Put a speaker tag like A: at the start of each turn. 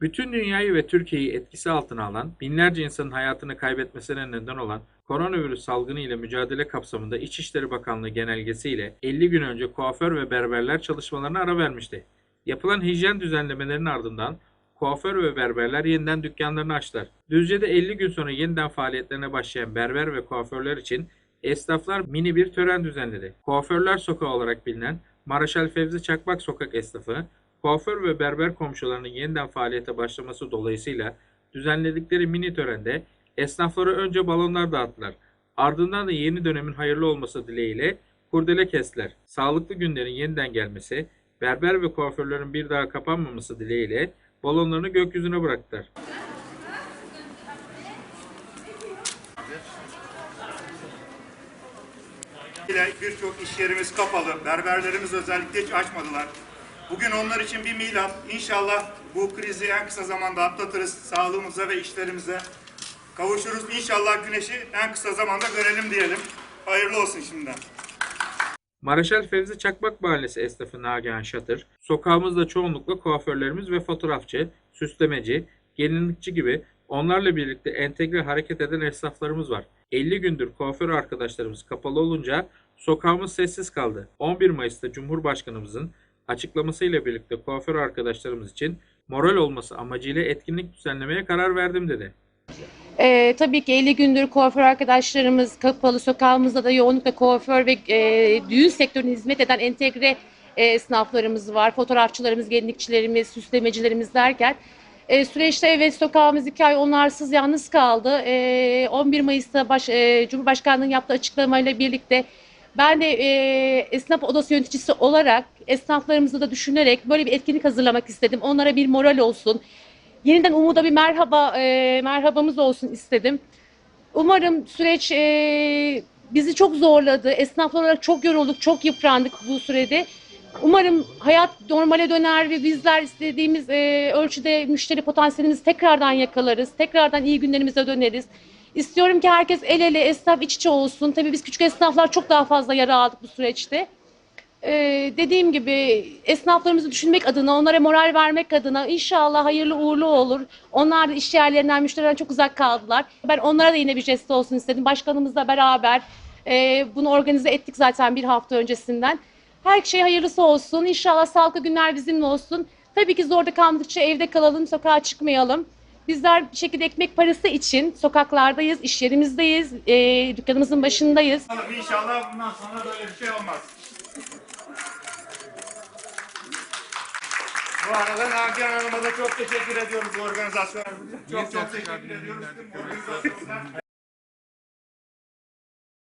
A: Bütün dünyayı ve Türkiye'yi etkisi altına alan, binlerce insanın hayatını kaybetmesine neden olan koronavirüs salgını ile mücadele kapsamında İçişleri Bakanlığı genelgesiyle 50 gün önce kuaför ve berberler çalışmalarına ara vermişti. Yapılan hijyen düzenlemelerinin ardından kuaför ve berberler yeniden dükkanlarını açtılar. Düzce'de 50 gün sonra yeniden faaliyetlerine başlayan berber ve kuaförler için esnaflar mini bir tören düzenledi. Kuaförler Sokağı olarak bilinen Maraşal Fevzi Çakmak Sokak esnafı, kuaför ve berber komşularının yeniden faaliyete başlaması dolayısıyla düzenledikleri mini törende esnaflara önce balonlar dağıttılar. Ardından da yeni dönemin hayırlı olması dileğiyle kurdele kestiler. Sağlıklı günlerin yeniden gelmesi, berber ve kuaförlerin bir daha kapanmaması dileğiyle balonlarını gökyüzüne bıraktılar.
B: birçok iş yerimiz kapalı. Berberlerimiz özellikle hiç açmadılar. Bugün onlar için bir milat. İnşallah bu krizi en kısa zamanda atlatırız. Sağlığımıza ve işlerimize kavuşuruz. İnşallah güneşi en kısa zamanda görelim diyelim. Hayırlı olsun şimdiden.
A: Maraşal Fevzi Çakmak Mahallesi esnafı Nagihan Şatır, sokağımızda çoğunlukla kuaförlerimiz ve fotoğrafçı, süslemeci, gelinlikçi gibi onlarla birlikte entegre hareket eden esnaflarımız var. 50 gündür kuaför arkadaşlarımız kapalı olunca sokağımız sessiz kaldı. 11 Mayıs'ta Cumhurbaşkanımızın açıklamasıyla birlikte kuaför arkadaşlarımız için moral olması amacıyla etkinlik düzenlemeye karar verdim dedi.
C: Ee, tabii ki 50 gündür kuaför arkadaşlarımız kapalı sokağımızda da yoğunlukla kuaför ve e, düğün sektörüne hizmet eden entegre e, esnaflarımız var. Fotoğrafçılarımız, gelinlikçilerimiz, süslemecilerimiz derken e, süreçte evet sokağımız iki ay onlarsız yalnız kaldı. E, 11 Mayıs'ta baş, e, Cumhurbaşkanlığı'nın yaptığı açıklamayla birlikte ben de e, esnaf odası yöneticisi olarak esnaflarımızı da düşünerek böyle bir etkinlik hazırlamak istedim. Onlara bir moral olsun. Yeniden umuda bir merhaba e, merhabamız olsun istedim. Umarım süreç e, bizi çok zorladı. Esnaflar olarak çok yorulduk, çok yıprandık bu sürede. Umarım hayat normale döner ve bizler istediğimiz e, ölçüde müşteri potansiyelimizi tekrardan yakalarız. Tekrardan iyi günlerimize döneriz. İstiyorum ki herkes el ele, esnaf iç içe olsun. Tabii biz küçük esnaflar çok daha fazla yara aldık bu süreçte. Ee, dediğim gibi esnaflarımızı düşünmek adına, onlara moral vermek adına inşallah hayırlı uğurlu olur. Onlar da iş yerlerinden, müşterilerden çok uzak kaldılar. Ben onlara da yine bir jest olsun istedim. Başkanımızla beraber e, bunu organize ettik zaten bir hafta öncesinden. Her şey hayırlısı olsun. İnşallah sağlıklı günler bizimle olsun. Tabii ki zorda kaldıkça evde kalalım, sokağa çıkmayalım. Bizler bir şekilde ekmek parası için sokaklardayız, iş yerimizdeyiz, e, dükkanımızın başındayız.
B: İnşallah bundan sonra böyle bir şey olmaz. Bu arada Nagihan Hanım'a da çok teşekkür ediyoruz bu organizasyona. Çok çok teşekkür ediyoruz organizasyonlar.